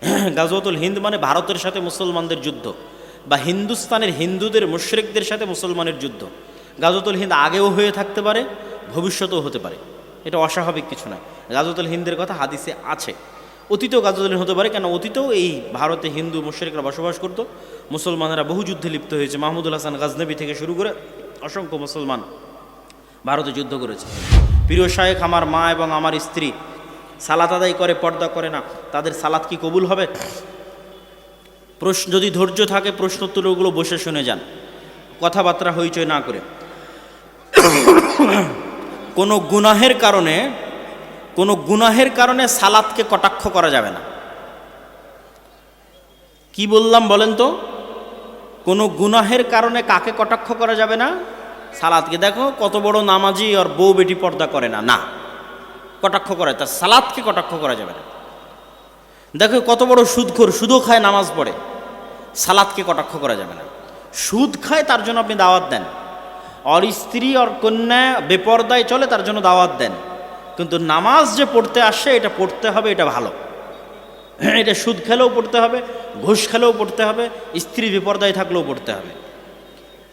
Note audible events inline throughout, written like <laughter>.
<clears throat> গাজওয়াতুল হিন্দ মানে ভারতের সাথে মুসলমানদের যুদ্ধ বা হিন্দুস্তানের হিন্দুদের মুশরিকদের সাথে মুসলমানের যুদ্ধ। গাজওয়াতুল হিন্দ আগেও হয়ে থাকতে পারে, ভবিষ্যতেও হতে পারে। এটা অস্বাভাবিক কিছু নয়। গাজওয়াতুল হিন্দের কথা হাদিসে আছে। অতীতেও গাজওয়াতুল হতে পারে কেন অতীতেও এই ভারতে হিন্দু মুশরিকরা বসবাস করতো। মুসলমানেরা বহু যুদ্ধে লিপ্ত হয়েছে। মাহমুদুল হাসান গাজনবী থেকে শুরু করে অসংখ্য মুসলমান ভারতে যুদ্ধ করেছে। প্রিয় শায়েখ, আমার মা এবং আমার স্ত্রী সালাত আদায় করে, পর্দা করে না। তাদের সালাত কি কবুল হবে? প্রশ্ন, যদি ধৈর্য থাকে, প্রশ্নোত্তরগুলো বসে শুনে যান। কথাবার্তা হইচই না করে। কোনো গুনাহের কারণে, কোনো গুনাহের কারণে সালাদকে কটাক্ষ করা যাবে না। কি বললাম বলেন তো? কোনো গুনাহের কারণে কাকে কটাক্ষ করা যাবে না? সালাদকে দেখো, কত বড় নামাজি আর বউ বেটি পর্দা করে না। না। কটাক্ষ করে তার সালাদকে কটাক্ষ করা যাবে না। দেখো, কত বড় সুদখোর, সুদও খায়, নামাজ পড়ে। সালাদকে কটাক্ষ করা যাবে না। সুদ খায়, তার জন্য আপনি দাওয়াত দেন। অর স্ত্রী অর কন্যা বেপর্দায় চলে, তার জন্য দাওয়াত দেন। কিন্তু নামাজ যে পড়তে আসে, এটা পড়তে হবে, এটা ভালো। এটা সুদ খেলেও পড়তে হবে, ঘুষ খেলেও পড়তে হবে, স্ত্রী বিপর্দায় থাকলেও পড়তে হবে।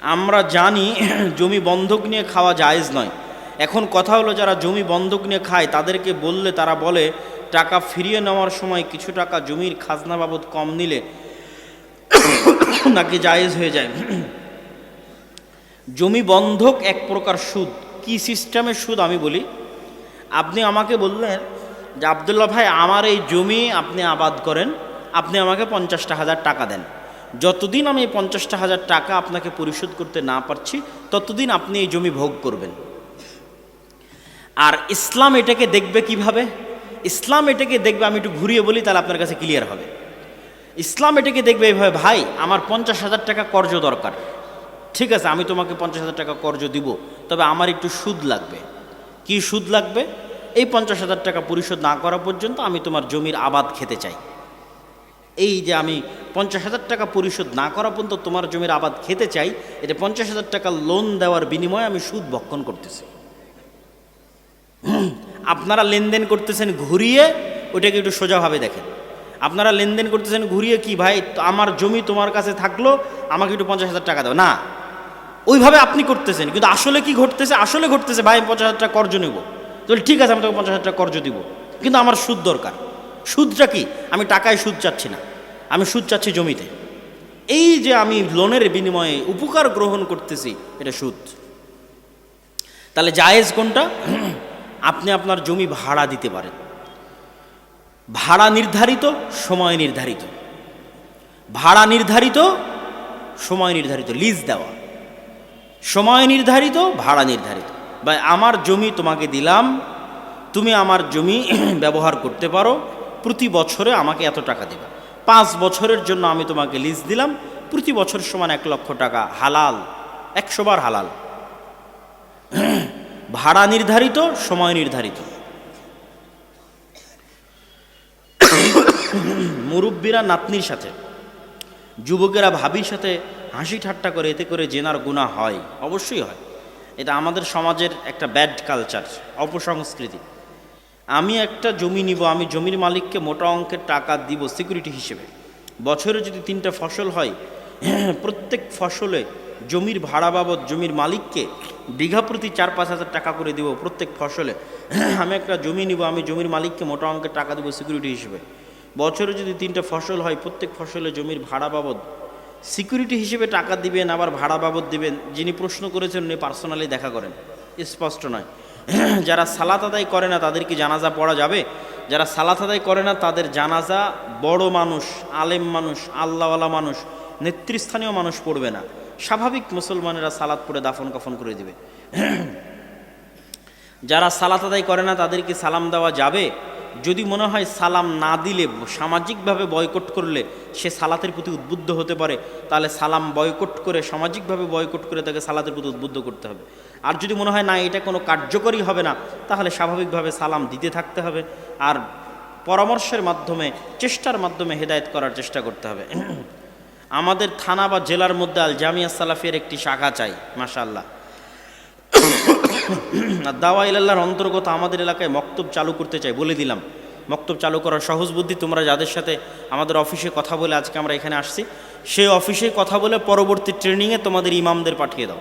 আমরা জানি, জমি বন্ধক নিয়ে খাওয়া জায়েজ নয়। এখন কথা হলো, যারা জমি বন্ধক নিয়ে খায়, তাদেরকে বললে, তারা বলে, টাকা ফিরিয়ে নেওয়ার সময় কিছু টাকা জমির খাজনা বাবদ কম নিলে নাকি জায়েজ হয়ে যায়। জমি বন্ধক এক প্রকার সুদ। কি সিস্টেমের সুদ আমি বলি? আপনি আমাকে বললেন যে, আবদুল্লাহ ভাই, আমার এই জমি আপনি আবাদ করেন, আপনি আমাকে পঞ্চাশটা হাজার টাকা দেন। যতদিন আমি এই পঞ্চাশটা হাজার টাকা আপনাকে পরিশোধ করতে না পারছি, ততদিন আপনি এই জমি ভোগ করবেন। আর ইসলাম এটাকে দেখবে কীভাবে? ইসলাম এটাকে দেখবে, আমি একটু ঘুরিয়ে বলি, তাহলে আপনার কাছে ক্লিয়ার হবে। ইসলাম এটাকে দেখবে এইভাবে, ভাই, আমার পঞ্চাশ হাজার টাকা কর্জ দরকার। ঠিক আছে, আমি তোমাকে পঞ্চাশ হাজার টাকা কর্জ দিব, তবে আমার একটু সুদ লাগবে। কি সুদ লাগবে? এই পঞ্চাশ হাজার টাকা পরিশোধ না করা পর্যন্ত আমি তোমার জমির আবাদ খেতে চাই। এই যে আমি পঞ্চাশ হাজার টাকা পরিশোধ না করা পর্যন্ত তোমার জমির আবাদ খেতে চাই, এটা পঞ্চাশ হাজার টাকা লোন দেওয়ার বিনিময়ে আমি সুদ ভক্ষণ করতেছি। আপনারা লেনদেন করতেছেন ঘুরিয়ে ওটাকে একটু সোজাভাবে দেখেন। আপনারা লেনদেন করতেছেন ঘুরিয়ে কি, ভাই আমার জমি তোমার কাছে থাকল, আমাকে একটু পঞ্চাশ হাজার টাকা দাও। না। ওইভাবে আপনি করতেছেন, কিন্তু আসলে কি ঘটতেছে? আসলে ঘটতেছে, ভাই পঞ্চাশ হাজার টাকা কর্জ নেব। তো ঠিক আছে, আমি তোকে পঞ্চাশ হাজার টাকা কর্জ দিব। কিন্তু আমার সুদ দরকার। সুদটা কি? আমি টাকায় সুদ চাচ্ছি না। আমি সুদ চাচ্ছি জমিতে। এই যে আমি লোনের বিনিময়ে উপকার গ্রহণ করতেছি, এটা সুদ। তাহলে জায়েজ কোনটা? আপনি আপনার জমি ভাড়া দিতে পারেন। ভাড়া নির্ধারিত, সময় নির্ধারিত। ভাড়া নির্ধারিত, সময় নির্ধারিত লিজ দেওয়া। সময় নির্ধারিত, ভাড়া নির্ধারিত। বা আমার জমি তোমাকে দিলাম, তুমি আমার জমি <clears throat> ব্যবহার করতে পারো, প্রতি বছরে আমাকে এত টাকা দেবে। পাঁচ বছরের জন্য আমি তোমাকে লিজ দিলাম, প্রতি বছর সমান এক লক্ষ টাকা, হালাল একশোবার হালাল। <clears throat> ভাড়া নির্ধারিত, সময় নির্ধারিত। মুরব্বীরা নাতনির সাথে, যুবকেরা ভাবির সাথে হাসি ঠাট্টা করে, এতে করে জেনার গুণা হয়, অবশ্যই হয়। এটা আমাদের সমাজের একটা ব্যাড কালচার, অপসংস্কৃতি। আমি একটা জমি নিব, আমি জমির মালিককে মোটা অঙ্কের টাকা দিব সিকিউরিটি হিসেবে। বছরে যদি তিনটা ফসল হয়, প্রত্যেক ফসলে জমির ভাড়া বাবদ, জমির মালিককে বিঘা প্রতি চার পাঁচ হাজার টাকা করে দিব প্রত্যেক ফসলে। আমি একটা জমি নিব, আমি জমির মালিককে মোটা অঙ্কের টাকা দেবো সিকিউরিটি হিসেবে। বছরে যদি তিনটা ফসল হয়, প্রত্যেক ফসলে জমির ভাড়া বাবদ। সিকিউরিটি হিসেবে টাকা দিবেন, আবার ভাড়া বাবদ দিবেন। যিনি প্রশ্ন করেছেন, উনি পার্সোনালি দেখা করেন। স্পষ্ট নয়। যারা সালাত আদায় করে না তাদের কি জানাজা পড়া যাবে। যারা সালাত আদায় করে না, তাদের জানাজা বড় মানুষ, আলেম মানুষ, আল্লাহওয়ালা মানুষ, নেতৃস্থানীয় মানুষ পড়বে না। স্বাভাবিক মুসলমানেরা সালাত পড়ে দাফন কাফন করে দিবে। যারা সালাত আদায় করে না, তাদেরকে সালাম দেওয়া যাবে। যদি মনে হয় সালাম না দিলে, সামাজিকভাবে বয়কট করলে সে সালাতের প্রতি উদ্বুদ্ধ হতে পারে, তাহলে সালাম বয়কট করে, সামাজিকভাবে বয়কট করে তাকে সালাতের প্রতি উদ্বুদ্ধ করতে হবে। আর যদি মনে হয় না, এটা কোনো কার্যকরী হবে না, তাহলে স্বাভাবিকভাবে সালাম দিতে থাকতে হবে। আর পরামর্শের মাধ্যমে, চেষ্টার মাধ্যমে হেদায়েত করার চেষ্টা করতে হবে। আমাদের থানা বা জেলার মধ্যে আল জামিয়া সালাফের একটি শাখা চাই মাশাল্লাহ দাওয়া ইলাল্লাহর অন্তর্গত আমাদের এলাকায় মক্তব চালু করতে চাই, বলে দিলাম। মক্তব চালু করার সহজ বুদ্ধি তোমরা যাদের সাথে আমাদের অফিসে কথা বলে আজকে আমরা এখানে আসছি, সেই অফিসে কথা বলে পরবর্তী ট্রেনিংয়ে তোমাদের ইমামদের পাঠিয়ে দাও।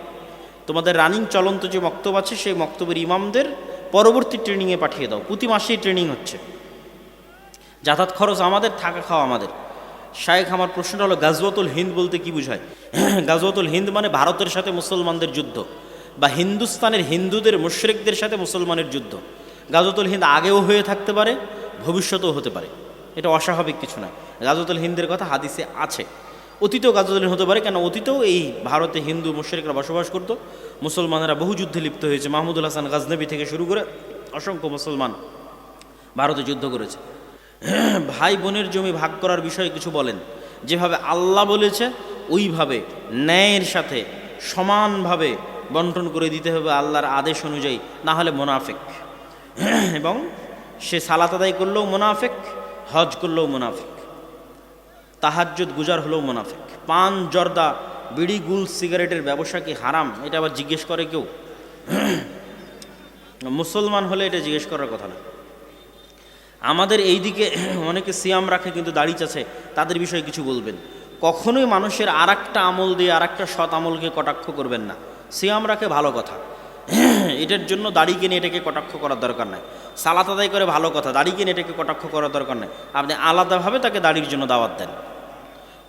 তোমাদের রানিং চলন্ত যে মক্তব আছে, সেই মক্তবের ইমামদের পরবর্তী ট্রেনিংয়ে পাঠিয়ে দাও। প্রতি মাসেই ট্রেনিং হচ্ছে। যাতায়াত খরচ আমাদের, থাকা খাওয়া আমাদের। শায়েখ, আমার প্রশ্নটা হলো, গাজওয়াতুল হিন্দ বলতে কি বোঝায়? <clears throat> গাজওয়াতুল হিন্দ মানে ভারতের সাথে মুসলমানদের যুদ্ধ বা হিন্দুস্তানের হিন্দুদের মুশরিকদের সাথে মুসলমানের যুদ্ধ। গাজওয়াতুল হিন্দ আগেও হয়ে থাকতে পারে, ভবিষ্যতেও হতে পারে। এটা অস্বাভাবিক কিছু নয়। গাজওয়াতুল হিন্দের কথা হাদিসে আছে। অতীতেও গাজওয়াতুল হিন্দ হতে পারে কেন অতীতেও এই ভারতে হিন্দু মুশরিকরা বসবাস করতো। মুসলমানেরা বহু যুদ্ধে লিপ্ত হয়েছে। মাহমুদুল হাসান গাজনবী থেকে শুরু করে অসংখ্য মুসলমান ভারতে যুদ্ধ করেছে। <clears throat> ভাই বোনের জমি ভাগ করার বিষয়ে কিছু বলেন। যেভাবে আল্লাহ বলেছে, ওইভাবে ন্যায়ের সাথে সমানভাবে বন্টন করে দিতে হবে আল্লাহর আদেশ অনুযায়ী, না হলে মোনাফেক। <clears throat> এবং সে সালাত আদায় করলেও মোনাফেক, হজ করলেও মোনাফেক। তাহাজ্জুদ গুজার হলেও মোনাফেক। পান, জর্দা, বিড়ি, গুল, সিগারেটের ব্যবসা কি হারাম? এটা আবার জিজ্ঞেস করে কেউ? <clears throat> মুসলমান হলে এটা জিজ্ঞেস করার কথা না। আমাদের এই দিকে <clears throat> অনেকে সিয়াম রাখে, কিন্তু দাড়ি চাচ্ছে তাদের বিষয়ে কিছু বলবেন। কখনোই মানুষের আর আমল দিয়ে আর একটা সৎ আমলকে কটাক্ষ করবেন না। সিয়াম রাখে ভালো কথা। <clears throat> এটার জন্য দাড়ি কিনে এটাকে কটাক্ষ করার দরকার নাই। সালাত আদায় করে ভালো কথা, দাড়ি কিনে এটাকে কটাক্ষ করার দরকার নাই। আপনি আলাদাভাবে তাকে দাড়ির জন্য দাওয়াত দেন।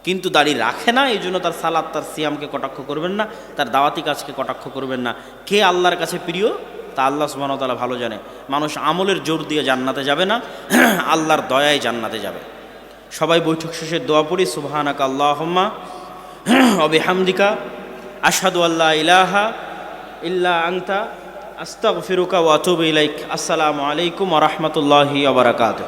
কিন্তু দাড়ি রাখে না, এই জন্য তার সালাদ তার সিয়ামকে কটাক্ষ করবেন না, তার দাওয়াতি কাজকে কটাক্ষ করবেন না। কে আল্লাহর কাছে প্রিয়? তা আল্লাহ সুবাহতালা ভালো জানে। মানুষ আমলের জোর দিয়ে জান্নাতে যাবে না, <clears throat> আল্লাহর দয়ায় জান্নাতে যাবে। সবাই বৈঠক শেষে দোয়া পড়ি, সুবাহানাকা আল্লাহম্মা অবে <clears throat> হামদিকা আসাদু আল্লাহ ইলাহা ইল্লা আংতা আস্তাক ফিরুকা ওয়াতুব ইলাইক। আসসালামু আলাইকুম রহমতুল্লাহি আবরাকাত